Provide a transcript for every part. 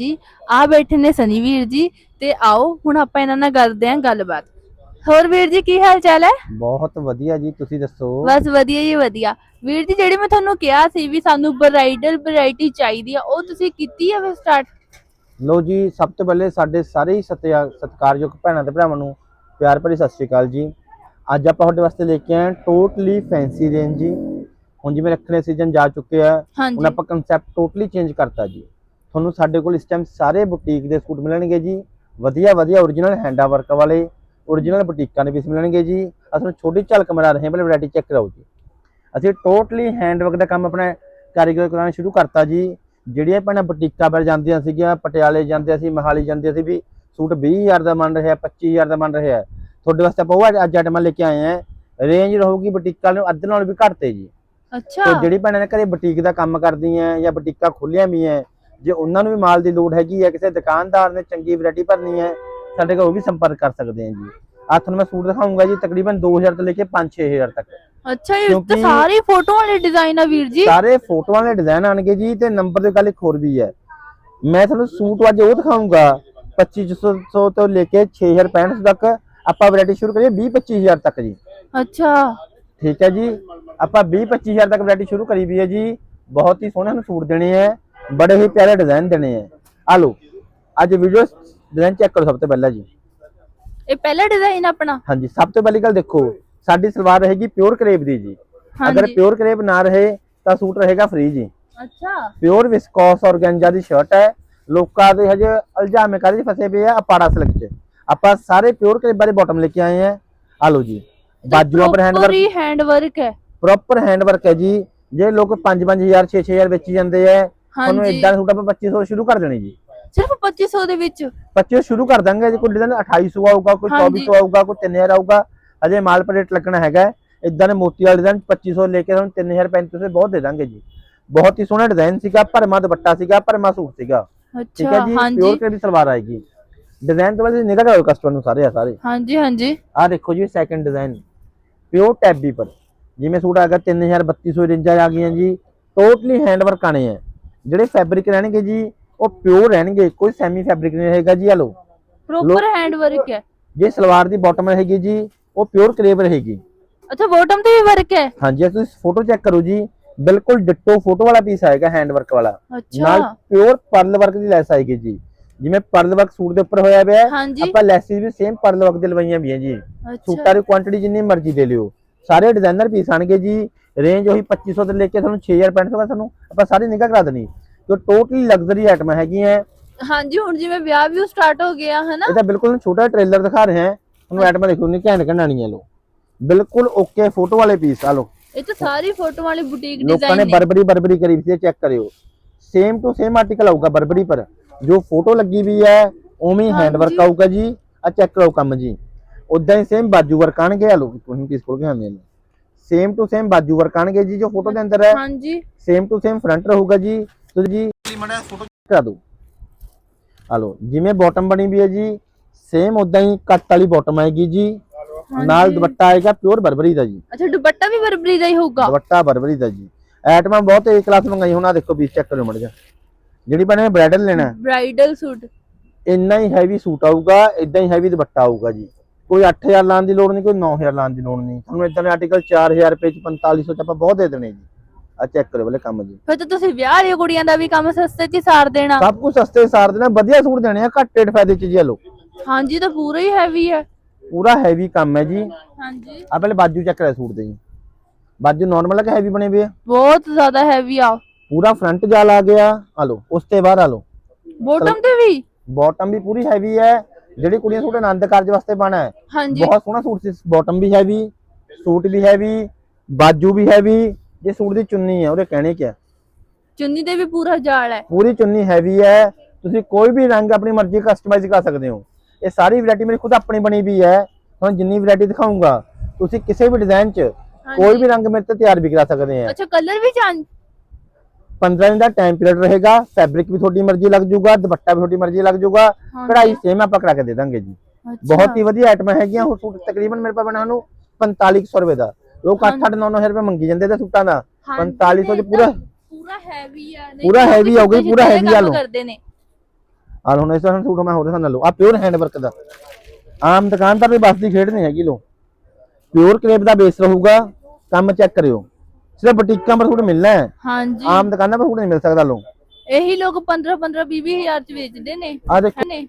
ਜੀ। ਆ ਬੈਠੇ ਨੇ ਸਨੀ ਵੀਰ ਜੀ ਤੇ ਆਓ ਹੁਣ ਆਪਾਂ ਇਹਨਾਂ ਨਾਲ ਕਰਦੇ ਆਂ ਗੱਲਬਾਤ। ਹੋਰ ਵੀਰ ਜੀ ਕੀ ਹਾਲ ਚਾਲ ਹੈ? ਬਹੁਤ ਵਧੀਆ ਜੀ ਤੁਸੀਂ ਦੱਸੋ? ਬਸ ਵਧੀਆ ਜੀ ਵਧੀਆ। ਵੀਰ ਜੀ ਜਿਹੜੀ ਮੈਂ ਤੁਹਾਨੂੰ ਕਿਹਾ ਸੀ ਵੀ ਸਾਨੂੰ ਬ੍ਰਾਈਡਲ ਵੈਰਾਈਟੀ ਚਾਹੀਦੀ ਆ ਉਹ ਤੁਸੀਂ ਕੀਤੀ ਆ ਫਿਰ ਸਟਾਰਟ ਲੋ ਜੀ ਸਭ ਤੋਂ ਪਹਿਲੇ ਸਾਡੇ ਸਾਰੇ ਹੀ ਸਤਿਆ- ਸਤਿਕਾਰਯੋਗ ਭੈਣਾਂ ਤੇ ਭਰਾਵਾਂ ਨੂੰ ਪਿਆਰ ਭਰੀ ਸਤਿ ਸ਼੍ਰੀ ਅਕਾਲ ਜੀ। ਅੱਜ ਆਪਾਂ ਤੁਹਾਡੇ ਵਾਸਤੇ ਲੈ ਕੇ ਆਏ ਟੋਟਲੀ ਫੈਂਸੀ ਰੇਂਜ ਜੀ। ਹੁਣ ਜਿਵੇਂ ਰੱਖਣੇ ਸੀਜ਼ਨ ਜਾ ਚੁੱਕੇ ਆ ਹੁਣ ਆਪਾਂ ਕਨਸੈਪਟ ਟੋਟਲੀ ਚੇਂਜ ਕਰਤਾ ਜੀ। ਤੁਹਾਨੂੰ ਸਾਡੇ ਕੋਲ ਇਸ ਟਾਈਮ ਸਾਰੇ ਬੁਟੀਕ ਦੇ ਸੂਟ ਮਿਲਣਗੇ ਜੀ। ਵਧੀਆ ਵਧੀਆ origignal ਹੈਂਡਾ ਵਰਕ ਵਾਲੇ origignal ਬੁਟੀਕਾਂ ਦੇ ਪੀਸ ਮਿਲਣਗੇ ਜੀ। ਅਸਲ ਛੋਟੀ ਝਲਕ ਮਰਾ ਰਹੇ ਹਾਂ ਪਹਿਲੇ ਵੈਰਾਈਟੀ ਚੈੱਕ ਕਰਾਓ ਜੀ। ਅਸੀਂ ਟੋਟਲੀ ਹੈਂਡ ਵਰਕ ਦਾ ਕੰਮ ਆਪਣਾ ਕਾਰੀਗਰ ਕਰਾਉਣਾ ਸ਼ੁਰੂ ਕਰਤਾ ਜੀ। ਜਿਹੜੀਆਂ ਭੈਣਾਂ ਬੁਟੀਕਾਂ ਪਰ ਜਾਂਦੀਆਂ ਸੀਗੀਆਂ ਪਟਿਆਲੇ ਜਾਂਦੇ ਸੀ ਮਹਾਲੀ ਜਾਂਦੇ ਸੀ ਵੀ ਸੂਟ 20000 ਦਾ ਬਣ ਰਿਹਾ 25000 ਦਾ ਬਣ ਰਿਹਾ। ਤੁਹਾਡੇ ਵਾਸਤੇ ਆਪਾਂ ਉਹ ਅੱਜ- ਆਈਟਮਾਂ ਲੈ ਕੇ ਆਏ ਹਾਂ। ਰੇਂਜ ਰਹੂਗੀ ਬੁਟੀਕਾਂ ਨੂੰ ਅੱਧ ਨਾਲ ਵੀ ਘੱਟ ਤੇ ਜੀ। ਅੱਛਾ। ਤੇ ਜਿਹੜੀ ਭੈਣਾਂ ਨੇ ਘਰੇ ਬੁਟੀਕ ਦਾ ਕੰਮ ਕਰਦੀਆਂ ਜਾਂ ਬੁਟੀਕਾਂ ਖੋਲੀਆਂ ਵੀ ਹੈ ਜੇ ਉਹਨਾਂ ਨੂੰ ਵੀ ਮਾਲ ਦੀ ਲੋੜ ਹੈਗੀ ਹੈ ਕਿਸੇ ਦੁਕਾਨਦਾਰ ਨੇ ਚੰਗੀ ਵੈਰਾਈਟੀ ਭਰਨੀ ਹੈ ਸਾਡੇ ਕੋਲ ਉਹ ਵੀ ਸੰਪਰਕ ਕਰ ਸਕਦੇ ਆ ਜੀ। ਆ ਤੁਹਾਨੂੰ ਮੈਂ ਸੂਟ ਦਿਖਾਉਂਗਾ ਜੀ ਤਕਰੀਬਨ 2000 ਤੋਂ ਲੈ ਕੇ 5-6000 ਤੱਕ। ਅੱਛਾ ਇਹ ਤਾਂ ਸਾਰੇ ਫੋਟੋ ਵਾਲੇ ਡਿਜ਼ਾਈਨ ਆ ਵੀਰ ਜੀ। ਸਾਰੇ ਫੋਟੋਆਂ ਦੇ ਡਿਜ਼ਾਈਨ ਆਣਗੇ ਜੀ ਤੇ ਨੰਬਰ ਦੀ ਗੱਲ ਇੱਕ ਹੋਰ ਵੀ ਹੈ। ਮੈਂ ਤੁਹਾਨੂੰ ਸੂਟ ਅੱਜ ਉਹ ਦਿਖਾਉਂਗਾ 2500 ਤੋਂ ਲੈ ਕੇ 6065 ਤੱਕ। ਆਪਾਂ ਵੈਰਾਈਟੀ ਸ਼ੁਰੂ ਕਰੀਏ 20-25000 ਤੱਕ ਜੀ। ਅੱਛਾ। ਠੀਕ ਹੈ ਜੀ ਆਪਾਂ 20 25000 ਤੱਕ ਵੈਰਾਈਟੀ ਸ਼ੁਰੂ ਕਰੀ ਵੀ ਹੈ ਜੀ। ਬਹੁਤ ਹੀ ਸੋਹਣੇ ਨੂੰ ਸੂਟ ਦੇਣੇ ਹੈ। ਬੜੇ ਹੀ ਪਿਆਰੇ ਡਿਜ਼ਾਈਨ ਦੇਣੇ ਆ। ਲਓ ਅੱਜ ਵੀਡੀਓ ਡਿਜ਼ਾਈਨ ਚੈੱਕ ਕਰੋ ਸਭ ਤੋਂ ਪਹਿਲਾਂ ਜੀ। ਇਹ ਪਹਿਲਾ ਡਿਜ਼ਾਈਨ ਆਪਣਾ? ਹਾਂਜੀ ਸਭ ਤੋਂ ਪਹਿਲੀ ਗੱਲ ਦੇਖੋ ਸਾਡੀ ਸਲਵਾਰ ਰਹੇਗੀ ਪਿਓਰ ਕਰੇਪ ਦੀ ਜੀ। ਅਗਰ ਪਿਓਰ ਕਰੇਪ ਨਾ ਰਹੇ ਤਾਂ ਸੂਟ ਰਹੇਗਾ ਫ੍ਰੀ ਜੀ। ਅੱਛਾ। ਪਿਓਰ ਵਿਸਕੋਸ ਔਰਗੈਂਜਾ ਦੀ ਸ਼ਰਟ ਹੈ। ਲੋਕਾਂ ਦੇ ਹਜੇ ਅਲਝਾਮੇ ਕਾਹਦੇ 'ਚ ਫਸੇ ਪਏ ਆ? ਅਪਾੜਾ ਸਿਲਕ 'ਚ। ਆਪਾਂ ਸਾਰੇ ਪਿਓਰ ਕਰੇਪ ਬਾਰੇ ਬਾਟਮ ਲੈ ਕੇ ਆਏ ਆ। ਆ ਜੀ। ਬਾਜੂਆਂ ਪਰ ਹੈਂਡ ਵਰਕ ਹੈਂਡ ਵਰਕ ਹੈ ਪ੍ਰੋਪਰ ਹੈਂਡ ਵਰਕ ਹੈ ਜੀ। ਜੇ ਲੋਕ 5-5000 6-6000 ਵੇਚੀ ਜਾਂਦੇ ਐ ਤੁਹਾਨੂੰ ਹਾਂਜੀ। ਇਦਾਂ ਸੂਟ ਆਪਾਂ 2500 ਸ਼ੁਰੂ ਕਰ ਦੇਣੇ ਜੀ। ਸਿਰਫ 2500 ਦੇ ਵਿੱਚ? 2500 ਸ਼ੁਰੂ ਕਰ ਦਾਂਗੇ ਜੇ ਕੋਈ ਡਿਜ਼ਾਈਨ 2800 ਆਊਗਾ ਕੋਈ ਹਾਂਜੀ। 2400 ਆਊਗਾ ਕੋਈ 3000 ਆਊਗਾ ਅਜੇ ਮਾਲ ਪਰ ਰੇਟ ਲੱਗਣਾ ਹੈਗਾ। ਇਦਾਂ ਦੇ ਮੋਤੀ ਵਾਲੇ ਡਿਜ਼ਾਈਨ 2500 ਲੈ ਕੇ ਤੁਹਾਨੂੰ 3000 3500 ਬਹੁਤ ਦੇ ਦਾਂਗੇ ਜੀ। ਬਹੁਤ ਹੀ ਸੋਹਣਾ ਡਿਜ਼ਾਈਨ ਸੀਗਾ ਭਰਮਾ ਦੁਪੱਟਾ ਸੀਗਾ ਭਰਮਾ ਸੂਟ ਸੀਗਾ। ਠੀਕ ਅੱਛਾ ਹੈ ਜੀ? ਹਾਂਜੀ। ਪਿਓਰ ਕਰੀ ਸਲਵਾਰ ਆਏਗੀ। ਡਿਜ਼ਾਈਨ ਤੋਂ ਬਾਅਦ ਨਿਕਲ ਜਾਓ ਕਸਟਮਰ ਨੂੰ ਸਾਰੇ ਆ ਸਾਰੇ। ਹਾਂਜੀ ਹਾਂਜੀ। ਆ ਦੇਖੋ ਜੀ ਸੈਕੰਡ ਡਿਜ਼ਾਈਨ ਪਿਓਰ ਟੈਬੀ ਪਰ। ਜਿਵੇਂ ਸੂਟ ਆਗਾ 3000 3200 ਰੇਂਜਾਂ ਆ ਗਈਆਂ ਜੀ। ਟੋਟਲੀ ਹੈਂਡ ਵਰਕ ਆਣੇ ਆ। ਜਿਹੜੇ ਫੈਬਰਿਕ ਰਹਿਣਗੇ ਜੀ ਉਹ ਪਿਓਰ ਰਹਿਣਗੇ ਕੋਈ ਸੈਮੀ ਫੈਬਰਿਕ ਨਹੀਂ ਰਹੇਗਾ ਜੀ ਆ ਲਓ। ਪ੍ਰੋਪਰ ਹੈਂਡ ਵਰਕ ਹੈ। ਜੇ ਸਲਵਾਰ ਦੀ ਬਾਟਮ ਰਹੇਗੀ ਜੀ ਉਹ ਪਿਓਰ ਕਰੇਬ ਰਹੇਗੀ। ਅੱਛਾ ਬਾਟਮ ਤੇ ਵੀ ਵਰਕ ਹੈ? ਹਾਂਜੀ ਤੁਸੀਂ ਫੋਟੋ ਚੈੱਕ ਕਰੋ ਜੀ ਬਿਲਕੁਲ ਡਿੱਟੋ ਫੋਟੋ ਵਾਲਾ ਪੀਸ ਆਏਗਾ ਹੈਂਡ ਵਰਕ ਵਾਲਾ। ਨਾਲ ਪਿਓਰ ਪਰਲ ਵਰਕ ਦੀ ਲੈਸ ਆਏਗੀ ਜੀ। ਜਿਵੇਂ ਪਰਲ ਵਰਕ ਸੂਟ ਦੇ ਉੱਪਰ ਹੋਇਆ ਹਾਂਜੀ। ਆਪਾਂ ਲੈਸਿਸ ਵੀ ਸੇਮ ਪਰਲ ਵਰਕ ਦੇ ਲਵਾਈਆਂ ਵੀ ਹੈ ਜੀ। ਸੂਟਾਂ ਦੀ ਕੁਆਂਟੀਟੀ ਜਿੰਨੀ ਮਰਜ਼ੀ ਦੇ ਲਿਓ। ਸਾਰੇ ਡਿਜ਼ਾਈਨਰ ਪੀਸ ਆਣਗੇ ਜੀ ਰੇਂਜ ਉਹੀ 2500 ਤੋਂ ਲੈ ਕੇ ਤੁਹਾਨੂੰ 6000 ਪੈਂਟ ਤੱਕ ਤੁਹਾਨੂੰ ਆਪਾਂ ਸਾਰੀ ਨਿਗਾਹ ਕਰਾ ਦੇਣੀ। ਜੋ ਟੋਟਲੀ ਲਗਜ਼ਰੀ ਆਈਟਮਾਂ ਹੈਗੀਆਂ ਹਾਂਜੀ ਹੁਣ ਜਿਵੇਂ ਵਿਆਹ ਵੀ ਸਟਾਰਟ ਹੋ ਗਿਆ ਹਨਾ? ਇਹ ਤਾਂ ਬਿਲਕੁਲ ਛੋਟਾ ਟ੍ਰੇਲਰ ਦਿਖਾ ਰਹੇ ਹਾਂ ਤੁਹਾਨੂੰ ਆਈਟਮਾਂ ਦੇਖੋ ਨਹੀਂ ਘੈਂਟ ਘਣਾਣੀਆਂ ਲੋ ਬਿਲਕੁਲ ਓਕੇ ਫੋਟੋ ਵਾਲੇ ਪੀਸ ਆ ਲੋ ਇਹ ਤਾਂ ਸਾਰੀ ਫੋਟੋ ਵਾਲੀ ਬੁਟੀਕ ਲੋਕਾਂ ਨੇ ਡਿਜ਼ਾਈਨ ਬਰਬਰੀ ਬਰਬਰੀ ਕਰੀ ਵੀ ਚੈੱਕ ਕਰਿਓ। ਸੇਮ ਟੂ ਸੇਮ ਆਰਟੀਕਲ ਆਊਗਾ ਬਰਬਰੀ ਪਰ। ਜੋ ਫੋਟੋ ਲੱਗੀ ਵੀ ਹੈ ਉਵੇਂ ਹੀ ਹੈਂਡ ਵਰਕ। ਆਊਗਾ ਜੀ। ਆ ਚੈੱਕ ਕਰੋ ਕੰਮ ਜੀ। ਉਦਾਂ ਹੀ ਸੇਮ ਬਾਜੂ ਵਰਕ ਆਣਗੇ ਆ ਲੋ ਤੁਸੀਂ ਪੀਸ ਖੋਲ ਕੇ ਆਉਂਦੇ ਨੇ ਸੇਮ ਟੂ ਸੇਮ ਬਾਜੂ ਵਰਕ ਆਣਗੇ ਜੀ ਜੋ ਫੋਟੋ ਦੇ ਅੰਦਰ ਹੈ। ਹਾਂਜੀ। ਸੇਮ ਟੂ ਸੇਮ ਫਰੰਟ ਰਹੂਗਾ ਜੀ। ਤੁਸੀਂ ਜੀ ਮੜਾ ਫੋਟੋ ਕਰਾ ਦਿਓ। ਆ ਲੋ ਜਿਵੇਂ ਬਾਟਮ ਬਣੀ ਵੀ ਹੈ ਜੀ ਸੇਮ ਉਦਾਂ ਹੀ ਕੱਟ ਵਾਲੀ ਬਾਟਮ ਆਏਗੀ ਜੀ। ਨਾਲ। ਦੁਪੱਟਾ ਆਏਗਾ ਪਿਓਰ ਬਰਬਰੀ ਦਾ ਜੀ। ਅੱਛਾ ਦੁਪੱਟਾ ਵੀ ਬਰਬਰੀ ਦਾ ਹੀ ਹੋਊਗਾ? ਦੁਪੱਟਾ ਬਰਬਰੀ ਦਾ ਜੀ। ਐਟਮਾਂ ਬਹੁਤ ਏ ਕਲਾਸ ਮੰਗਾਈ ਹੁਣ ਆ ਦੇਖੋ ਪੀਸ ਚੈੱਕ ਕਰੋ ਮੜ ਜਾ ਜਿਹੜੀ ਬਣੇ ਬ੍ਰਾਈਡਲ ਲੈਣਾ ਬ੍ਰਾਈਡਲ ਸੂਟ ਇੰਨਾ ਹੀ ਹੈਵੀ ਸੂਟ ਆਊਗਾ ਇਦਾਂ ਹੀ ਹੈਵੀ ਦੁਪੱਟਾ ਆਊਗਾ ਜੀ। ਕੋਈ 8000 ਲਾਉਣ ਦੀ ਲੋੜ ਨਹੀਂ ਕੋਈ 9000 ਲਾਉਣ ਦੀ ਲੋੜ ਨਹੀਂ। ਤੁਹਾਨੂੰ ਇਦਾਂ ਦੇ ਆਰਟੀਕਲ 4000 ਰੁਪਏ ਚ 4500 ਚ ਆਪਾਂ ਬਹੁਤ ਦੇ ਦੇਣੇ ਜੀ। ਆ ਚੈੱਕ ਕਰੋ ਬਲੇ ਕੰਮ ਜੀ। ਫਿਰ ਤਾਂ ਤੁਸੀਂ ਵਿਆਹ ਵਾਲੀਆਂ ਕੁੜੀਆਂ ਦਾ ਵੀ ਕੰਮ ਸਸਤੇ 'ਚ ਹੀ ਸਾਰ ਦੇਣਾ। ਸਭ ਕੁਝ ਸਸਤੇ ਸਾਰ ਦੇਣਾ ਵਧੀਆ ਸੂਟ ਦੇਣੇ ਆ ਘੱਟ ਰੇਟ ਫਾਇਦੇ ਚ ਜੀ ਲੋ ਹਾਂਜੀ ਤਾਂ ਪੂਰਾ ਹੀ ਹੈਵੀ ਹੈ ਪੂਰਾ ਹੈਵੀ ਕੰਮ ਹੈ ਜੀ। ਹਾਂਜੀ। ਆ ਪਹਿਲੇ ਬਾਜੂ ਚੈੱਕ ਕਰਿਆ ਸੂਟ ਦੇ ਜੀ। ਬਾਜੂ ਨਾਰਮਲ ਹੈ ਕਿ ਹੈਵੀ ਬਣੇ ਹੋਏ ਆ? ਬਹੁਤ ਜ਼ਿਆਦਾ ਹੈਵੀ ਆ। ਪੂਰਾ ਫਰੰਟ ਜਾਲ ਆ ਗਿਆ। ਆ ਲੋ ਉਸ ਤੇ ਬਾਹਰ ਆ ਲੋ ਬੋਟਮ ਤੇ ਵੀ? ਬਾਟਮ ਵੀ ਪੂਰੀ ਹੈਵੀ ਹੈ। ਜਿਹੜੀ ਕੁੜੀਆਂ ਸੂਟ ਆਨੰਦ ਕਾਰਜ ਵਾਸਤੇ ਬਣਾ ਹੈ। ਹਾਂਜੀ। ਬਹੁਤ ਸੋਹਣਾ ਸੂਟ ਸੀ। ਬਾਟਮ ਵੀ ਹੈਵੀ ਸੂਟ ਵੀ ਹੈਵੀ ਬਾਜੂ ਵੀ ਹੈਵੀ। ਜੇ ਸੂਟ ਦੀ ਚੁੰਨੀ ਹੈ ਉਹਦੇ ਕਹਿਣੇ ਕਿਆ ਚੁੰਨੀ ਤੇ ਵੀ ਪੂਰਾ ਜਾਲ ਹੈ। ਪੂਰੀ ਚੁੰਨੀ ਹੈਵੀ ਹੈ। ਤੁਸੀਂ ਕੋਈ ਵੀ ਰੰਗ ਆਪਣੀ ਮਰਜ਼ੀ ਕਸਟਮਾਈਜ਼ ਕਰ ਸਕਦੇ ਹੋ। ਇਹ ਸਾਰੀ ਵੈਰਾਈਟੀ ਮੇਰੀ ਖੁਦ ਆਪਣੀ ਬਣੀ ਵੀ ਹੈ। ਹੁਣ ਜਿੰਨੀ ਵੈਰਾਈਟੀ ਦਿਖਾਉਂਗਾ ਤੁਸੀਂ ਕਿਸੇ ਵੀ ਡਿਜ਼ਾਈਨ 'ਚ ਕੋਈ ਵੀ ਰੰਗ ਮੇਰੇ ਤੇ ਤਿਆਰ ਵੀ ਕਰਾ ਸਕਦੇ ਆ। ਅੱਛਾ ਕਲਰ ਵੀ ਚਾਂ 15 ਦਿਨ ਦਾ ਟਾਈਮ ਪੀਰੀਅਡ ਰਹੇਗਾ ਫੈਬਰਿਕ ਵੀ ਤੁਹਾਡੀ ਮਰਜ਼ੀ ਲੱਗ ਜਾਊਗਾ ਦੁਪੱਟਾ ਵੀ ਤੁਹਾਡੀ ਮਰਜ਼ੀ ਲੱਗ ਜਾਊਗਾ ਕਢਾਈ ਸੇਮ ਆਪਾਂ ਕਰਾ ਕੇ ਦੇ ਦਾਂਗੇ ਜੀ। ਬਹੁਤ ਹੀ ਵਧੀਆ ਆਈਟਮਾਂ ਹੈਗੀਆਂ ਉਹ ਸੂਟ ਤਕਰੀਬਨ ਮੇਰੇ ਪਾ ਬਣਾ ਨੂੰ 4500 ਰੁਪਏ ਦਾ। ਲੋਕ 8-8 9-9 ਰੁਪਏ ਮੰਗੀ ਜਾਂਦੇ ਤੇ ਸੂਟਾਂ ਦਾ। 4500 ਚ ਪੂਰਾ ਪੂਰਾ ਹੈਵੀ ਆ ਨਹੀਂ ਪੂਰਾ ਉਹ ਆਊਗਾ, ਸਿੱਧੇ ਪੂਰਾ heavy ਆ ਲਓ। ਕਰਦੇ ਨੇ। ਆ ਹੁਣ ਇਸ ਤਰ੍ਹਾਂ ਸੂਟ ਮੈਂ ਹੋਰ ਦਿਖਾਉਣਾ ਲਓ ਆ ਪਿਓਰ ਹੈਂਡ ਵਰਕ ਦਾ। ਆਮ ਦੁਕਾਨਦਾਰ ਦੀ ਬਸ ਦੀ ਖੇਡ ਨਹੀਂ ਹੈਗੀ ਲੋ ਪਿਓਰ ਕਰੇਪ ਦਾ ਬੇਸ ਰਹੂਗਾ ਕੰਮ ਚੈੱਕ ਕਰਿਓ। ਸਿਰਫ ਬੁਟੀਕਾਂ ਪਰ ਸੂਟ ਮਿਲਣਾ ਹੈ। ਹਾਂਜੀ। ਆਮ ਦੁਕਾਨਾਂ ਪਰ ਸੂਟ ਨਹੀਂ ਮਿਲ ਸਕਦਾ ਲੋ ਇਹੀ ਲੋਕ 15 15 20 ਹਜ਼ਾਰ ਚ ਵੇਚਦੇ ਨੇ। ਆ ਦੇਖੋ। ਨੇ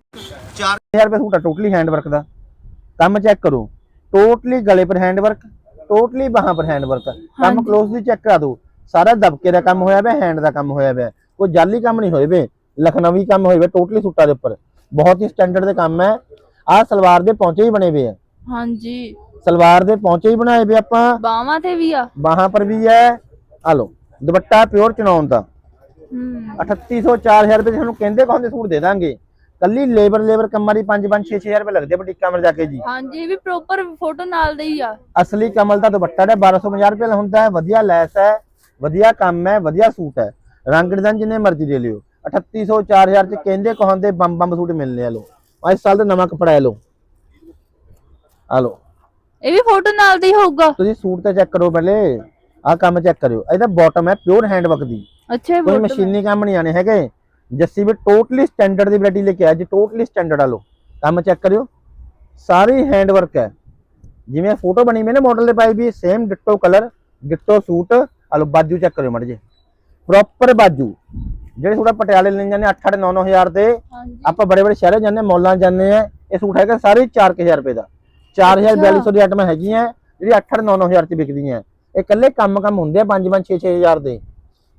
4000 ਰੁਪਏ ਸੂਟ ਆ ਟੋਟਲੀ ਹੈਂਡ ਵਰਕ ਦਾ। ਕੰਮ ਚੈੱਕ ਕਰੋ। ਟੋਟਲੀ ਗਲੇ ਪਰ ਹੈਂਡ ਵਰਕ ਟੋਟਲੀ ਬਾਹਾਂ ਪਰ ਹੈਂਡ ਵਰਕ ਕੰਮ। ਕਲੋਜ਼ਲੀ ਚੈੱਕ ਕਰਾ ਦਿਓ। ਸਾਰਾ ਦਬਕੇ ਦਾ ਕੰਮ ਹੋਇਆ ਪਿਆ ਹੈਂਡ ਦਾ ਕੰਮ ਹੋਇਆ ਪਿਆ। ਕੋਈ ਜਾਲੀ ਕੰਮ ਨਹੀਂ ਹੋਏ ਵੇ। ਲਖਨਵੀ ਕੰਮ ਹੋਏ ਵੇ ਟੋਟਲੀ ਸੂਟਾਂ ਦੇ ਉੱਪਰ। ਬਹੁਤ ਹੀ ਸਟੈਂਡਰਡ ਦੇ ਕੰਮ ਹੈ। ਆਹ ਸਲਵਾਰ ਦੇ ਪੌਂਚੇ ਹੀ ਬਣੇ ਹੋਏ ਆ। ਹਾਂਜੀ। ਸਲਵਾਰ ਦੇ ਪੌਂਚੇ ਹੀ ਬਣਾਏ ਵੇ ਆਪਾਂ। ਬਾਹਾਂ ਤੇ ਵੀ ਆ। ਬਾਹਾਂ ਪਰ ਵੀ ਹੈ ਆ ਲਓ ਦੁਪੱਟਾ ਪਿਓਰ ਚਨੌਨ ਦਾ। ਹੂੰ। 3800 4000 ਰੁਪਏ ਤੁਹਾਨੂੰ ਕਹਿੰਦੇ ਕਹੋਂਦੇ ਸੂਟ ਦੇ ਦਾਂਗੇ। ਕੱਲੀ ਲੇਬਰ ਲੇਬਰ ਕੰਮਾਂ ਦੀ 5 5 6 6000 ਰੁਪਏ ਲੱਗਦੇ ਬੁਟੀਕਾਂ ਮਰ ਜਾ ਕੇ ਜੀ। ਹਾਂਜੀ ਇਹ ਵੀ ਪ੍ਰੋਪਰ ਫੋਟੋ ਨਾਲ ਦੇ ਹੀ ਆ। ਅਸਲੀ ਕਮਲ ਦਾ ਦੁਪੱਟਾ ਹੈ 1250 ਰੁਪਏ ਦਾ ਹੁੰਦਾ ਹੈ ਵਧੀਆ ਲੈਸ ਹੈ ਵਧੀਆ ਕੰਮ ਹੈ ਵਧੀਆ ਸੂਟ ਹੈ। ਰੰਗ ਡਿਜ਼ਾਈਨ ਜਿੰਨੇ ਮਰਜ਼ੀ ਲੈ ਲਿਓ। 3800 4000 ਚ ਕਹਿੰਦੇ ਕਹਾਂਦੇ ਬੰਬ ਬੰਬ ਸੂਟ ਮਿਲਨੇ ਆ ਲੋ ਇਸ ਸਾਲ ਦਾ ਨਵਾਂ ਕੱਪੜਾ ਹੈ ਲੋ ਆ ਲੋ ਇਹ ਵੀ ਫੋਟੋ ਨਾਲ ਦੇ ਹੀ ਹੋਊਗਾ। ਤੁਸੀਂ ਸੂਟ ਤੇ ਚੈੱਕ ਕਰੋ ਪਹਿਲੇ। ਆਹ ਕੰਮ ਚੈੱਕ ਕਰਿਓ। ਇਹਦਾ ਬਾਟਮ ਹੈ ਪਿਓਰ ਹੈਂਡ ਵਰਕ ਦੀ। ਅੱਛਾ ਇਹ ਕੋਈ ਮਸ਼ੀਨੀ ਕੰਮ ਨਹੀਂ ਆਣੇ ਹੈਗੇ। ਜੱਸੀ ਵੀ ਟੋਟਲੀ ਸਟੈਂਡਰਡ ਦੀ ਵੈਰਾਈਟੀ ਲੈ ਕੇ ਆਇਆ ਜੀ ਟੋਟਲੀ ਸਟੈਂਡਰਡ ਆ ਲੋ ਕੰਮ ਚੈੱਕ ਕਰਿਓ। ਸਾਰੀ ਹੈਂਡ ਵਰਕ ਹੈ। ਜਿਵੇਂ ਫੋਟੋ ਬਣੀ ਨਾ ਮਾਡਲ ਦੇ ਪਾਈ ਵੀ same ditto colour ditto suit ਆ ਲੋ ਬਾਜੂ ਚੈੱਕ ਕਰਿਓ ਮੜ ਜੇ ਪ੍ਰੋਪਰ ਬਾਜੂ। ਜਿਹੜੇ ਥੋੜਾ ਪਟਿਆਲੇ ਲੈ ਜਾਂਦੇ 8 8 9 9000 ਦੇ। ਹਾਂਜੀ। ਆਪਾਂ ਬੜੇ ਬੜੇ ਸ਼ਹਿਰਾਂ ਜਾਂਦੇ ਮੌਲਾਂ ਜਾਂਦੇ ਆ। ਇਹ ਸੂਟ ਹੈਗਾ ਸਾਰੇ 4000 ਰੁਪਏ ਦਾ। 4000 ਅੱਛਾ। 4200 ਦੀ ਆਈਟਮਾਂ ਹੈਗੀਆਂ ਜਿਹੜੀ 8 8 9 9000 ਚ ਵਿਕਦੀਆਂ। ਇਹ ਇਕੱਲੇ ਕੰਮ ਕੰਮ ਹੁੰਦੇ ਆ 5 5 6 6000 ਦੇ।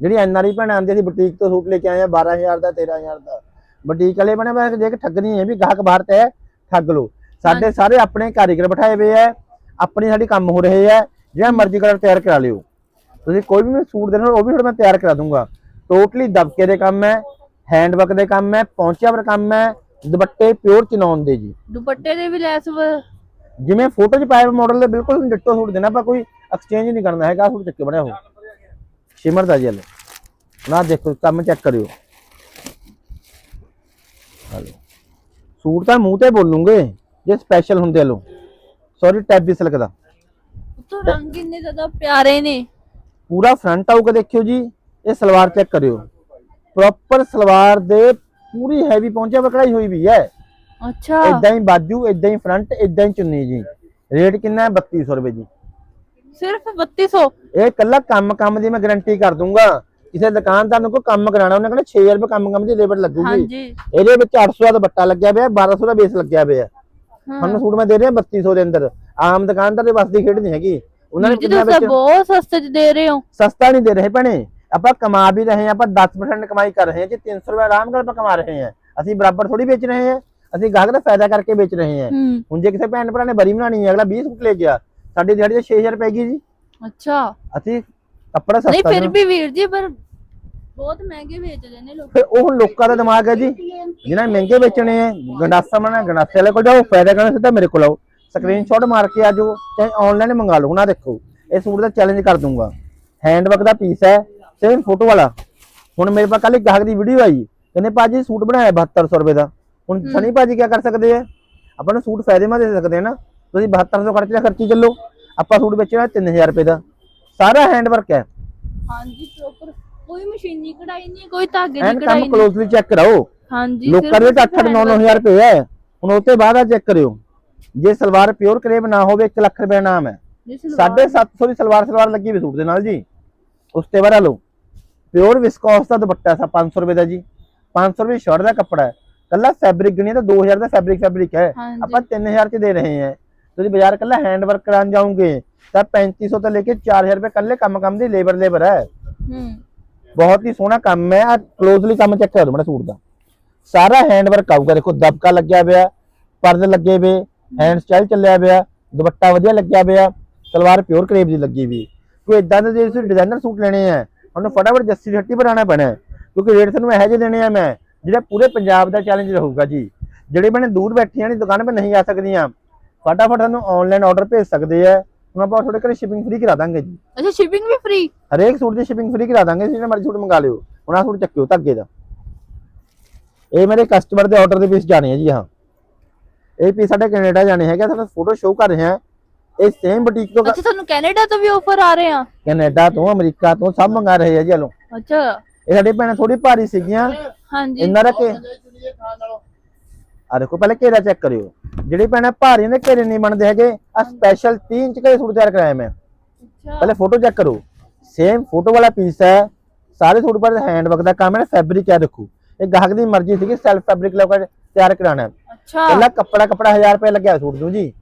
ਜਿਹੜੀ ਐਨਆਰਆਈ ਭੈਣਾਂ ਆਉਂਦੀ ਸੀ ਬੁਟੀਕ ਤੋਂ ਸੂਟ ਲੈ ਕੇ ਆਏ ਆ 12000 ਦਾ 13000 ਦਾ। ਬੁਟੀਕ ਵਾਲੇ ਬਣੇ ਮੈਂ ਕਿ ਠੱਗਣੀ ਹੈ ਵੀ ਗਾਹਕ ਬਾਹਰ ਤੇ ਹੈ ਠੱਗ ਲੋ ਸਾਡੇ ਸਾਰੇ ਆਪਣੇ ਕਾਰੀਗਰ ਬਿਠਾਏ ਹੋਏ ਆ ਆਪਣੇ ਸਾਡੇ ਕੰਮ ਹੋ ਰਹੇ ਆ ਜਿਹੜਾ ਮਰਜ਼ੀ ਕਲਰ ਤਿਆਰ ਕਰਾ ਲਿਓ। ਤੁਸੀਂ ਕੋਈ ਵੀ ਸੂਟ ਦੇਣਾ ਉਹ ਵੀ ਮੈਂ ਤਿਆਰ ਕਰਾ ਦੂੰਗਾ। ਟੋਟਲੀ ਦਬਕੇ ਦੇ ਕੰਮ ਹੈ ਹੈਂਡ ਵਰਕ ਦੇ ਕੰਮ ਹੈ ਪੌਂਚਿਆ ਪਰ ਕੰਮ ਹੈ ਦੁਪੱਟੇ ਪਿਓਰ ਚਨੌਨ ਦੇ ਜੀ। ਦੁਪੱਟੇ ਦੇ ਵੀ ਲੈਸ ਜਿਵੇਂ ਫੋਟੋ 'ਚ ਪਾਇਆ ਮਾਡਲ ਦੇ ਬਿਲਕੁਲ ਡਿੱਟੋ ਸੂਟ ਦੇਣਾ ਆਪਾਂ ਕੋਈ ਐਕਸਚੇਂਜ ਨਹੀਂ ਕਰਨਾ ਹੈਗਾ ਸੂਟ ਚੱਕੇ ਬਣਿਆ ਹੋ ਸ਼ਿਮਰ ਦਾ ਜੀ ਹਲੇ। ਨਾ ਦੇਖੋ ਕੰਮ ਚੈੱਕ ਕਰਿਓ। ਹਲੋ। ਸੂਟ ਤਾਂ ਮੂੰਹ ਤੇ ਬੋਲੂਗੇ ਜੇ ਸਪੈਸ਼ਲ ਹੁੰਦੇ ਲੋ ਸੌਰੀ ਟੈਬੀ ਸਿਲਕ ਦਾ। ਉੱਤੋਂ ਰੰਗ ਇੰਨੇ ਜ਼ਿਆਦਾ ਪਿਆਰੇ ਨੇ। ਪੂਰਾ ਫਰੰਟ ਆਊਗਾ ਦੇਖਿਓ ਜੀ। ਇਹ ਸਲਵਾਰ ਚੈੱਕ ਕਰਿਓ। ਪ੍ਰੋਪਰ ਸਲਵਾਰ ਦੇ ਪੂਰੀ ਹੈਵੀ ਪਹੁੰਚਿਆ ਕਢਾਈ ਹੋਈ ਵੀ ਹੈ। ਅੱਛਾ। ਇਦਾਂ ਹੀ ਬਾਜੂ ਇਦਾਂ ਹੀ ਫਰੰਟ ਇਦਾਂ ਹੀ ਚੁੰਨੀ ਜੀ। ਰੇਟ ਕਿੰਨਾ ਹੈ? 3200 ਰੁਪਏ ਜੀ। ਸਿਰਫ 3200 ਇਹ ਕੱਲਾ ਕੰਮ ਕੰਮ ਦੀ ਮੈਂ ਗਾਰੰਟੀ ਕਰ ਦੂੰਗਾ। ਕਿਸੇ ਦੁਕਾਨਦਾਰ ਨੂੰ ਕੋਈ ਕੰਮ ਕਰਾਣਾ ਉਹਨੇ ਕਹਿੰਦਾ 6000 ਰੁਪਏ ਕੰਮ ਕੰਮ ਦੀ ਲੇਬਰ ਲੱਗੂਗੀ। ਹਾਂਜੀ। ਇਹਦੇ ਵਿੱਚ 800 ਦਾ ਦੁਪੱਟਾ ਲੱਗਿਆ ਪਿਆ 1200 ਦਾ ਬੇਸ ਲੱਗਿਆ ਪਿਆ। ਤੁਹਾਨੂੰ ਸੂਟ ਮੈਂ ਦੇ ਰਿਹਾ 3200 ਦੇ ਅੰਦਰ। ਆਮ ਦੁਕਾਨਦਾਰ ਦੇ ਬਸ ਦੀ ਖੇਡ ਨਹੀਂ ਹੈਗੀ। ਉਹਨਾਂ ਨੇ ਕਿੰਨਾ ਵਿੱਚ ਬਹੁਤ ਸਸਤੇ ਚ ਦੇ ਰਹੇ ਹੋ। ਸਸਤਾ ਨਹੀਂ ਦੇ ਰਹੇ ਭੈਣੇ। ਆਪਾਂ ਕਮਾ ਵੀ ਰਹੇ ਆਪਾਂ 10% ਕਮਾਈ ਕਰ ਰਹੇ ਹਾਂ। ਜੀ 300 ਰੁਪਏ ਆਰਾਮ ਨਾਲ ਆਪਾਂ ਕਮਾ ਰਹੇ ਹਾਂ। ਅਸੀਂ ਬਰਾਬਰ ਥੋੜੀ ਵੇਚ ਰਹੇ ਹਾਂ। ਅਸੀਂ ਗਾਹਕ ਦਾ ਫਾਇਦਾ ਕਰਕੇ ਵੇਚ ਰਹੇ ਹਾਂ। ਹੁਣ ਜੇ ਕਿਸੇ ਭੈਣ ਭਰਾ ਨੇ ਬਰੀ ਬਣਾਣੀ ਹੈ ਅਗਲਾ 20 ਸੂਟ ਲੈ ਗਿਆ ਸਾਡੀ ਦਿਹਾੜੀ ਤਾਂ 6000 ਪੈਗੀ ਜੀ। ਅੱਛਾ। ਅਸੀਂ ਕੱਪੜਾ ਨਹੀਂ ਸਸਤਾ ਫਿਰ ਦੇਣਾ। ਵੀ ਵੀਰ ਜੀ ਪਰ ਬਹੁਤ ਮਹਿੰਗੇ ਵੇਚਦੇ ਨੇ ਲੋਕ। ਫਿਰ ਉਹ ਲੋਕਾਂ ਦਾ ਦਿਮਾਗ ਹੈ ਜੀ। ਜਿਹਨਾਂ ਨੇ ਮਹਿੰਗੇ ਵੇਚਣੇ ਹੈ ਗੰਡਾਸਾ ਮਨਾ ਗੰਡਾਸੇ ਵਾਲੇ ਕੋਲ ਜਾਓ ਫਾਇਦਾ ਕਰਨਾ ਸਿੱਧਾ ਮੇਰੇ ਕੋਲ ਆਓ। ਸਕਰੀਨਸ਼ਾਟ ਮਾਰ ਕੇ ਆ ਜਾਓ ਚਾਹੇ ਆਨਲਾਈਨ ਮੰਗਾ ਲਓ ਆਹ ਦੇਖੋ। ਇਹ ਸੂਟ ਦਾ ਚੈਲੰਜ ਕਰ ਦੂੰਗਾ। ਹੈਂਡਵਰਕ ਦਾ ਪੀਸ ਹੈ ਸੇਮ ਫੋਟੋ ਵਾਲਾ। ਹੁਣ ਮੇਰੇ ਪਾਸ ਕੱਲ ਇੱਕ ਗਾਹਕ ਦੀ ਵੀਡੀਓ ਆਈ। ਕਹਿੰਦੇ ਭਾਜੀ ਸੂਟ ਬਣਾਇਆ 7200 ਰੁਪਏ ਦਾ। ਹੁਣ ਸਨੀ ਭਾਜੀ ਕੀ ਕਰ ਸਕਦੇ ਆ? ਆਪਾਂ ਨੂੰ ਸੂਟ ਫਾਇਦੇਮੰਦ ਦੇ ਸਕਦੇ ਆ ਨਾ। ਤੁਸੀਂ 7200 ਖਰਚ ਲਿਆ ਖਰਚੀ ਚੱਲੋ। ਆਪਾਂ ਸੂਟ ਵੇਚਣਾ 3000 ਰੁਪਏ ਦਾ। ਸਾਰਾ ਹੈਂਡਵਰਕ ਹੈ। ਹਾਂਜੀ ਪ੍ਰੋਪਰ ਕੋਈ ਮਸ਼ੀਨੀ ਕਢਾਈ ਨਹੀਂ ਕੋਈ ਧਾਗੇ ਦੀ ਕੰਮ ਕਢਾਈ ਨਹੀਂ। ਕਲੋਜ਼ਲੀ ਚੈੱਕ ਕਰਾਓ। ਹਾਂਜੀ ਲੋਕਾਂ ਦੇ 8 9 9000 ਰੁਪਏ ਹੈ। ਹੁਣ ਉੱਤੇ ਬਾਅਦ ਆ ਚੈੱਕ ਕਰਿਓ। ਜੇ ਸਲਵਾਰ ਪਿਓਰ ਕਰੇਬ ਨਾ ਹੋਵੇ 1 ਲੱਖ ਰੁਪਏ ਨਾਮ ਹੈ। 750 ਦੀ ਸਲਵਾਰ ਸਲਵਾਰ ਲੱਗੀ ਵੀ ਸੂਟ ਦੇ ਨਾਲ ਜੀ। ਉਸ ਤੇ ਆ ਲਓ। ਪਿਓਰ ਵਿਸਕੋਸ ਦਾ ਦੁਪੱਟਾ ਸਾ 500 ਰੁਪਏ ਦਾ ਜੀ। 500 ਰੁਪਏ ਸ਼ਰਟ ਦਾ ਕੱਪੜਾ ਹੈ। ਕੱਲਾ ਫੈਬਰਿਕ ਗਣੀ ਤਾਂ 2000 ਦਾ ਫੈਬਰਿਕ ਫੈਬਰਿਕ ਹੈ। ਆਪਾਂ 3000 ਚ ਦੇ ਰਹੇ ਹਾਂ। ਤੁਸੀਂ ਬਾਜ਼ਾਰ ਕੱਲਾ ਹੈਂਡ ਵਰਕ ਕਰਾਉਣ ਜਾਓਗੇ ਤਾਂ 3500 ਤੋਂ ਲੈ ਕੇ 4000 ਰੁਪਏ ਕੱਲੇ ਕੰਮ ਕੰਮ ਦੀ ਲੇਬਰ ਲੇਬਰ ਹੈ। ਹੂੰ। ਬਹੁਤ ਹੀ ਸੋਹਣਾ ਕੰਮ ਹੈ। ਆ ਕਲੋਜ਼ਲੀ ਕੰਮ ਚੈੱਕ ਕਰੋ ਮੇਰਾ ਸੂਟ ਦਾ। ਸਾਰਾ ਹੈਂਡ ਵਰਕ ਆਊਗਾ। ਦੇਖੋ ਦਬਕਾ ਲੱਗਿਆ ਪਿਆ ਪਰਦੇ ਲੱਗੇ ਵੇ ਹੈਂਡ ਸਟਾਈਲ ਚੱਲਿਆ ਪਿਆ ਦੁਪੱਟਾ ਵਧੀਆ ਲੱਗਿਆ ਪਿਆ ਸਲਵਾਰ ਪਿਓਰ ਕਰੇਪ ਦੀ ਲੱਗੀ ਵੀ। ਕੋਈ ਇਦਾਂ ਦੇ ਜੇ ਤੁਸੀਂ ਡਿਜ਼ਾਈਨਰ ਸੂਟ ਲੈਣੇ ਆ ਉਹਨੂੰ ਫਟਾਫਟ ਜੱਸੀ ਹੱਟੀ ਪਰ ਪੈਣਾ ਕਿਉਂਕਿ ਰੇਟ ਤੁਹਾਨੂੰ ਇਹੋ ਜਿਹੇ ਦੇਣੇ ਆ ਮੈਂ। ਜਿਹੜਾ ਪੂਰੇ ਪੰਜਾਬ ਦਾ ਚੈਲੰਜ ਰਹੂਗਾ ਜੀ। ਜਿਹੜੇ ਬਣੇ ਦੂਰ ਬੈਠੀਆਂ ਨੇ ਦੁਕਾਨ 'ਤੇ ਨਹੀਂ ਆ ਸਕਦੀਆਂ। ਫਟਾਫਟ ਤੁਹਾਨੂੰ ਆਨਲਾਈਨ ਆਰਡਰ ਭੇਜ ਸਕਦੇ ਆ। ਹੁਣ ਆਪਾਂ ਤੁਹਾਡੇ ਘਰੇ ਸ਼ਿਪਿੰਗ ਫ੍ਰੀ ਕਰਾ ਦਾਂਗੇ ਜੀ। ਅੱਛਾ ਸ਼ਿਪਿੰਗ ਵੀ ਫ੍ਰੀ ਹਰੇਕ ਸੂਟ ਦੀ ਸ਼ਿਪਿੰਗ ਫ੍ਰੀ ਕਰਾ ਦਾਂਗੇ। ਜਿਹੜਾ ਮਰਜ਼ੀ ਸੂਟ ਮੰਗਾ ਲਿਓ। ਹੁਣ ਆਹ ਸੂਟ ਚੱਕਿਓ ਧੱਗੇ ਦਾ। ਇਹ ਮੇਰੇ ਕਸਟਮਰ ਦੇ ਆਰਡਰ ਦੇ ਪੀਸ ਜਾਣੇ ਆ ਜੀ ਹਾਂ ਇਹ ਪੀਸ ਸਾਡੇ ਕੈਨੇਡਾ ਜਾਣੇ ਹੈਗੇ ਤੁਹਾਨੂੰ ਫੋਟੋ ਸ਼ੋਅ ਕਰ ਰਹੇ ਹਾਂ ਇਹ ਸੇਮ ਬੁਟੀਕ ਤੋਂ ਅੱਛਾ ਤੁਹਾਨੂੰ ਕੈਨੇਡਾ ਤੋਂ ਵੀ ਆਫਰ ਆ ਰਹੇ ਆ? ਕੈਨੇਡਾ ਤੋਂ ਅਮਰੀਕਾ ਤੋਂ ਸਭ ਮੰਗਾ ਰਹੇ ਆ ਜੀ ਹਲੋ ਅੱਛਾ। ਇਹ ਸਾਡੀ ਭੈਣਾਂ ਥੋੜੀ ਭਾਰੀ ਸੀਗੀਆਂ। ਹਾਂਜੀ। ਇੰਨਾ ਰੱਖੇ ਆ ਦੇਖੋ ਪਹਿਲੇ ਘੇਰਾ ਚੈੱਕ ਕਰਿਓ। ਜਿਹੜੀ ਭੈਣਾਂ ਭਾਰੀਆਂ ਦੇ ਘੇਰੇ ਨਹੀਂ ਬਣਦੇ ਹੈਗੇ। ਆ ਸਪੈਸ਼ਲ 3 ਇੰਚ ਦੇ ਸੂਟ ਤਿਆਰ ਕਰਾਇਆ ਮੈਂ। ਅੱਛਾ। ਪਹਿਲੇ ਫੋਟੋ ਚੈੱਕ ਕਰੋ। ਸੇਮ ਫੋਟੋ ਵਾਲਾ ਪੀਸ ਹੈ। ਸਾਰੇ ਸੂਟ ਪਰ ਹੈਂਡ ਵਰਕ ਦਾ ਕੰਮ ਹੈ ਫੈਬਰਿਕ ਹੈ ਦੇਖੋ। ਇਹ ਗਾਹਕ ਦੀ ਮਰਜ਼ੀ ਸੀਗੀ ਸੈਲਫ ਫੈਬਰਿਕ ਲਗਾ ਕੇ ਤਿਆਰ ਕਰਾਣਾ ਅੱਛਾ। ਪਹਿਲਾਂ ਕੱਪੜਾ ਕੱਪੜਾ 1000 ਰੁਪਏ ਲੱਗਿਆ ਸੂਟ ਨੂੰ ਜੀ।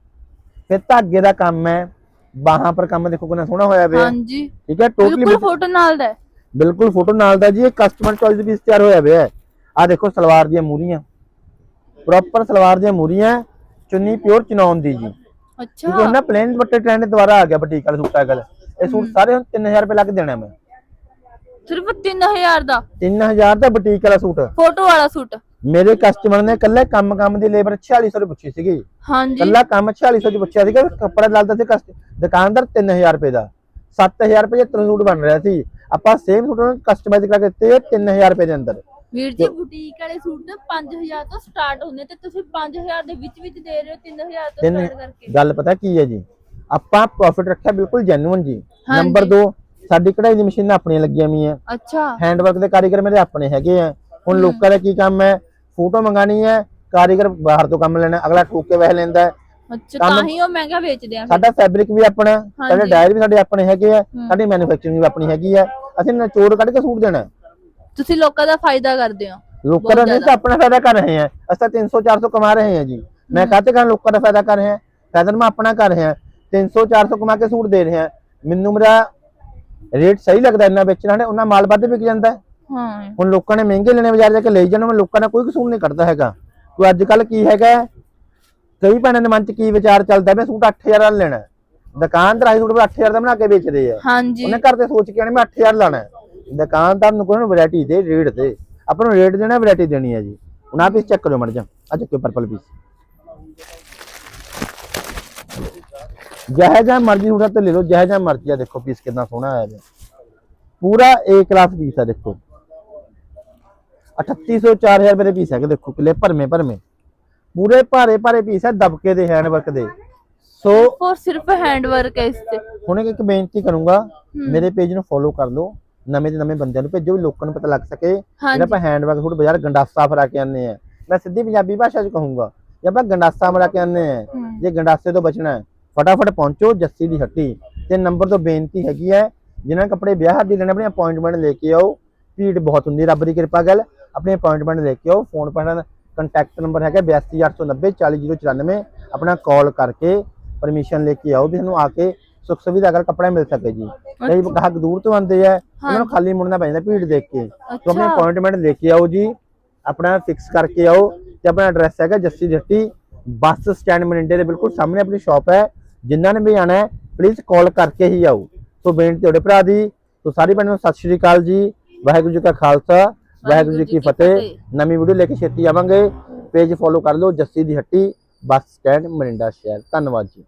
ਫਿਰ ਧਾਗੇ ਦਾ ਕੰਮ ਹੈ। ਬਾਹਾਂ ਪਰ ਕੰਮ ਦੇਖੋ ਕਿੰਨਾ ਸੋਹਣਾ ਹੋਇਆ ਪਿਆ। ਹਾਂਜੀ। ਠੀਕ ਹੈ ਟੋਟਲੀ ਬਿਲਕੁਲ ਫੋਟੋ ਨਾਲ ਦਾ। ਬਿਲਕੁਲ ਫੋਟੋ ਨਾਲ ਦਾ ਜੀ ਇਹ ਕਸਟਮਰ ਚੋਇਸ ਪੀਸ ਤਿਆਰ ਹੋਇਆ ਪਿਆ ਆ ਦੇਖੋ ਸਲਵਾਰ ਦੀਆਂ ਮੂਰੀਆਂ। ਪ੍ਰੋਪਰ ਸਲਵਾਰ ਦੀਆਂ ਮੂਰੀਆਂ ਚੁੰਨੀ ਪਿਓਰ ਚਨੌਨ ਦੀ ਜੀ। ਕਿਉਂਕਿ ਅੱਛਾ ਉਹਨਾਂ ਪਲੇਨ ਦੁਪੱਟੇ ਟ੍ਰੈਂਡ ਦੁਬਾਰਾ ਆ ਗਿਆ ਬੁਟੀਕ ਵਾਲੇ ਸੂਟਾਂ ਕੋਲ। ਇਹ ਸੂਟ ਸਾਰੇ ਹੁਣ 3000 ਰੁਪਏ ਲੱਗ ਦੇਣਾ ਮੈਂ। ਸਿਰਫ 3000 ਦਾ? 3000 ਦਾ ਬੁਟੀਕ ਵਾਲਾ ਸੂਟ। ਫੋਟੋ ਵਾਲਾ ਸੂਟ? ਮੇਰੇ ਕਸਟਮਰ ਨੇ ਕੱਲੇ ਕੰਮ ਕੰਮ ਦੀ ਲੇਬਰ 4600 ਰੁਪਏ ਪੁੱਛੀ ਸੀਗੀ। ਹਾਂਜੀ। ਕੱਲਾ ਕੰਮ 4600 ਚ ਪੁੱਛਿਆ ਸੀਗਾ ਕੱਪੜਾ ਲੱਗਦਾ ਸੀ ਦੁਕਾਨਦਾਰ 3000 ਰੁਪਏ ਦਾ। 7000 ਰੁਪਏ ਚ ਸੂਟ ਬਣ ਰਿਹਾ ਸੀ। ਆਪਾਂ ਸੇਮ ਸੂਟ ਨੂੰ ਕਸਟਮਾਈਜ਼ ਕਰਾ ਕੇ ਦਿੱਤੇ 3000 ਰੁਪਏ ਦੇ ਅੰਦਰ ਵੀਰ ਜੀ ਬੁਟੀਕ ਵਾਲੇ ਸੂਟ 5000 ਤੋਂ ਸਟਾਰਟ ਹੁੰਦੇ ਤੇ ਤੁਸੀਂ 5000 ਦੇ ਵਿੱਚ ਵਿੱਚ ਦੇ ਰਹੇ ਹੋ 3000 ਤੋਂ ਤਿੰਨ- ਸਟਾਰਟ ਕਰਕੇ ਗੱਲ ਪਤਾ ਕੀ ਹੈ ਜੀ ਆਪਾਂ ਪ੍ਰੋਫਿਟ ਰੱਖਿਆ ਬਿਲਕੁਲ ਜੈਨੂਇਨ ਜੀ ਹਾਂਜੀ। ਨੰਬਰ 2 ਸਾਡੀ ਕਢਾਈ ਦੀ ਮਸ਼ੀਨਾਂ ਆਪਣੀਆਂ ਲੱਗੀਆਂ ਹੋਈਆਂ ਅੱਛਾ ਹੈਂਡਵਰਕ ਦੇ ਕਾਰੀਗਰ ਮੇਰੇ ਆਪਣੇ ਹੈਗੇ ਆ ਹੁਣ ਲੋਕਾਂ ਦਾ ਕੀ ਕੰਮ ਹੈ ਫੋਟੋ ਮੰਗਾਣੀ ਹੈ ਕਾਰੀਗਰ ਬਾਹਰ ਤੋਂ ਕੰਮ ਲੈਣਾ ਅਗਲਾ ਠੋਕ ਕੇ ਵਹਿ ਲੈਂਦਾ ਹੈ। ਅੱਛਾ ਤਾਂ ਹੀ ਉਹ ਮਹਿੰਗਾ ਵੇਚਦੇ ਆ ਫਿਰ। ਸਾਡਾ ਫੈਬਰਿਕ ਵੀ ਆਪਣਾ ਹੈ, ਸਾਡੇ ਹਾਂਜੀ। ਡਾਇਰ ਵੀ ਸਾਡੇ ਆਪਣੇ ਹੈਗੇ ਆ। ਸਾਡੀ ਮੈਨੂਫੈਕਚਰਿੰਗ ਵੀ ਆਪਣੀ ਹੈਗੀ ਆ ਅਸੀਂ ਨਿਚੋੜ ਕੱਢ ਕੇ ਸੂਟ ਦੇਣਾ ਹੈ। ਤੁਸੀਂ ਲੋਕਾਂ ਦਾ ਫਾਇਦਾ ਕਰਦੇ ਹੋ। ਲੋਕਾਂ ਦਾ ਨਹੀਂ ਤਾਂ ਆਪਣਾ ਫਾਇਦਾ ਕਰ ਰਹੇ ਹਾਂ। ਅਸੀਂ ਤਾਂ 300 400 ਕਮਾ ਰਹੇ ਹਾਂ ਜੀ। ਮੈਂ ਕਹਤੇ ਕਹਾਂ ਲੋਕਾਂ ਦਾ ਫਾਇਦਾ ਕਰ ਰਹੇ ਹਾਂ? ਫਾਇਦਾ ਮੈਂ ਆਪਣਾ ਕਰ ਰਿਹਾ। 300 400 ਕਮਾ ਕੇ ਸੂਟ ਦੇ ਰਹੇ। ਹਾਂ ਮੈਨੂੰ ਮੇਰਾ ਰੇਟ ਸਹੀ ਲੱਗਦਾ ਇੰਨਾ ਵੇਚਣਾ ਨੇ ਉਹਨਾਂ ਮਾਲ ਵੱਧ ਵਿਕ ਜਾਂਦਾ ਹੈ। ਹਾਂ। ਹੁਣ ਲੋਕਾਂ ਨੇ ਮਹਿੰਗੇ ਲੈਣੇ ਬਾਜ਼ਾਰ ਜਾ ਕੇ ਲਈ ਜਾਣ ਮੈਂ ਲੋਕਾਂ ਦਾ ਕੋਈ ਕਸੂਰ ਨਹੀਂ ਕੱਢਦਾ ਹੈਗਾ। ਕੋਈ ਅੱਜ ਕੱਲ ਕੀ ਹੈਗਾ ਹੈ, ਕਈ ਭੈਣਾਂ ਦੇ ਮਨ 'ਚ ਕੀ ਵਿਚਾਰ ਚੱਲਦਾ ਮੈਂ ਸੂਟ 8000 ਦਾ ਲੈਣਾ ਹੈ। ਦੁਕਾਨਦਾਰ ਸੂਟ 8000 ਦਾ ਬਣਾ ਕੇ ਵੇਚਦੇ ਆ। ਹਾਂਜੀ। ਉਹਨੇ ਘਰ ਤੇ ਸੋਚ ਕੇ ਆਣੇ ਮੈਂ 8000 ਲਾਣਾ। ਦੁਕਾਨਦਾਰ ਨੂੰ ਕੋਈ ਵੈਰਾਈਟੀ ਦੇ ਰੇਟ ਤੇ ਆਪਾਂ ਨੂੰ ਰੇਟ ਦੇਣਾ ਵੈਰਾਈਟੀ ਦੇਣੀ ਹੈ ਜੀ। ਆ ਪੀਸ ਚੈੱਕ ਕਰੋ ਮੜ ਜਾ। ਆ ਚੱਕੋ ਪਰਪਲ ਪੀਸ ਜਿਹੇ ਜਿਹਾ ਮਰਜ਼ੀ ਸੂਟ ਤੇ ਲੈ ਲਓ ਜਿਹੇ ਜਿਹਾ ਮਰਜ਼ੀ ਆ। ਦੇਖੋ ਪੀਸ ਕਿੰਨਾ ਸੋਹਣਾ ਆਇਆ ਹੈ ਪੂਰਾ ਏ ਕਲਾਸ ਪੀਸ ਆ ਦੇਖੋ। 3800 4000 ਰੁਪਏ ਦੇ ਪੀਸ ਹੈਗੇ। ਦੇਖੋ ਕਿਲੇ ਭਰਮੇ ਭਰਮੇ ਪੂਰੇ ਭਾਰੇ ਭਾਰੇ ਪੀਸ ਹੈ ਦਬਕੇ ਦੇ ਹੈਂਡ ਵਰਕ ਦੇ। ਸੋ ਸਿਰਫ ਹੈਂਡ ਵਰਕ ਹੈ ਇਸ ਤੇ। ਹੁਣ ਇੱਕ ਇੱਕ ਬੇਨਤੀ ਕਰੂੰਗਾ ਮੇਰੇ ਪੇਜ ਨੂੰ ਫੋਲੋ ਕਰ ਲਓ ਨਵੇਂ ਨਵੇਂ ਬੰਦਿਆਂ ਨੂੰ ਭੇਜੋ ਵੀ ਲੋਕਾਂ ਨੂੰ ਪਤਾ ਲੱਗ ਸਕੇ ਜਿਹੜਾ ਹਾਂਜੀ। ਆਪਾਂ ਹੈਂਡ ਵਰਕ ਸੂਟ ਬਾਜ਼ਾਰ ਗੰਡਾਸਾ ਫਰਾ ਕੇ ਆਨੇ ਆ। ਮੈਂ ਸਿੱਧੀ ਪੰਜਾਬੀ ਭਾਸ਼ਾ 'ਚ ਕਹੂੰਗਾ ਜੇ ਆਪਾਂ ਗੰਡਾਸਾ ਫਰਾ ਕੇ ਆਨੇ ਆ। ਜੇ ਗੰਡਾਸੇ ਤੋਂ ਬਚਣਾ ਹੈ ਫਟਾਫਟ ਪਹੁੰਚੋ ਜੱਸੀ ਦੀ ਹੱਟੀ। ਤੇ ਨੰਬਰ ਤੋਂ ਬੇਨਤੀ ਹੈਗੀ ਹੈ ਜਿਨ੍ਹਾਂ ਨੇ ਕੱਪੜੇ ਵਿਆਹ ਦੀ ਲੈਣੇ ਆਪਣੀ ਅਪਾਇੰਟਮੈਂਟ ਲੈ ਕੇ ਆਓ। ਭੀੜ ਬਹੁਤ ਹੁੰਦੀ ਹੈ, ਰੱਬ ਦੀ ਕਿਰਪਾ ਗੱਲ। ਆਪਣੀ ਅਪਾਇੰਟਮੈਂਟ ਲੈ ਕੇ ਆਓ ਫੋਨ ਪਰ ਕੰਟੈਕਟ ਨੰਬਰ ਹੈਗਾ 8289 40094 ਆਪਣਾ ਕਾਲ ਕਰਕੇ ਪਰਮਿਸ਼ਨ ਲੈ ਕੇ ਆਓ ਵੀ ਸਾਨੂੰ ਆ ਕੇ ਸੁੱਖ ਸੁਵਿਧਾ ਅਗਰ ਕੱਪੜਾ ਮਿਲ ਸਕੇ ਜੀ। ਕਈ ਗਾਹਕ ਦੂਰ ਤੋਂ ਆਉਂਦੇ ਆ ਉਹਨਾਂ ਨੂੰ ਖਾਲੀ ਮੁੜਨਾ ਪੈ ਜਾਂਦਾ ਭੀੜ ਦੇਖ ਕੇ। ਤੋ ਆਪਣੀ ਅਪਾਇੰਟਮੈਂਟ ਲੈ ਕੇ ਆਓ ਜੀ ਆਪਣਾ ਫਿਕਸ ਕਰਕੇ ਆਓ ਤੇ ਆਪਣਾ ਐਡਰੈਸ ਹੈਗਾ ਜੱਸੀ ਜੱਟੀ ਬੱਸ ਸਟੈਂਡ ਮਰਿੰਡੇ ਦੇ ਬਿਲਕੁਲ ਸਾਹਮਣੇ ਆਪਣੀ ਸ਼ਾਪ ਹੈ। ਜਿਨ੍ਹਾਂ ਨੇ ਵੀ ਆਣਾ ਹੈ ਪਲੀਜ਼ ਕਾਲ ਕਰਕੇ ਹੀ ਆਓ। ਸੋ ਬੇਨਤੀ ਤੁਹਾਡੇ ਭਰਾ ਦੀ ਸੋ ਸਾਰੀ ਭੈਣਾਂ ਨੂੰ ਸਤਿ ਸ਼੍ਰੀ ਅਕਾਲ ਜੀ। ਵਾਹਿਗੁਰੂ ਜੀ ਕਾ ਖਾਲਸਾ ਵਾਹਿਗੁਰੂ ਜੀ ਕੀ ਫਤਿਹ। ਨਵੀਂ ਵੀਡੀਓ ਲੈ ਕੇ ਛੇਤੀ ਆਵਾਂਗੇ। ਪੇਜ ਫੋਲੋ ਕਰ ਲਓ ਜੱਸੀ ਦੀ ਹੱਟੀ ਬੱਸ ਸਟੈਂਡ ਮਰਿੰਡਾ ਸ਼ਹਿਰ। ਧੰਨਵਾਦ ਜੀ।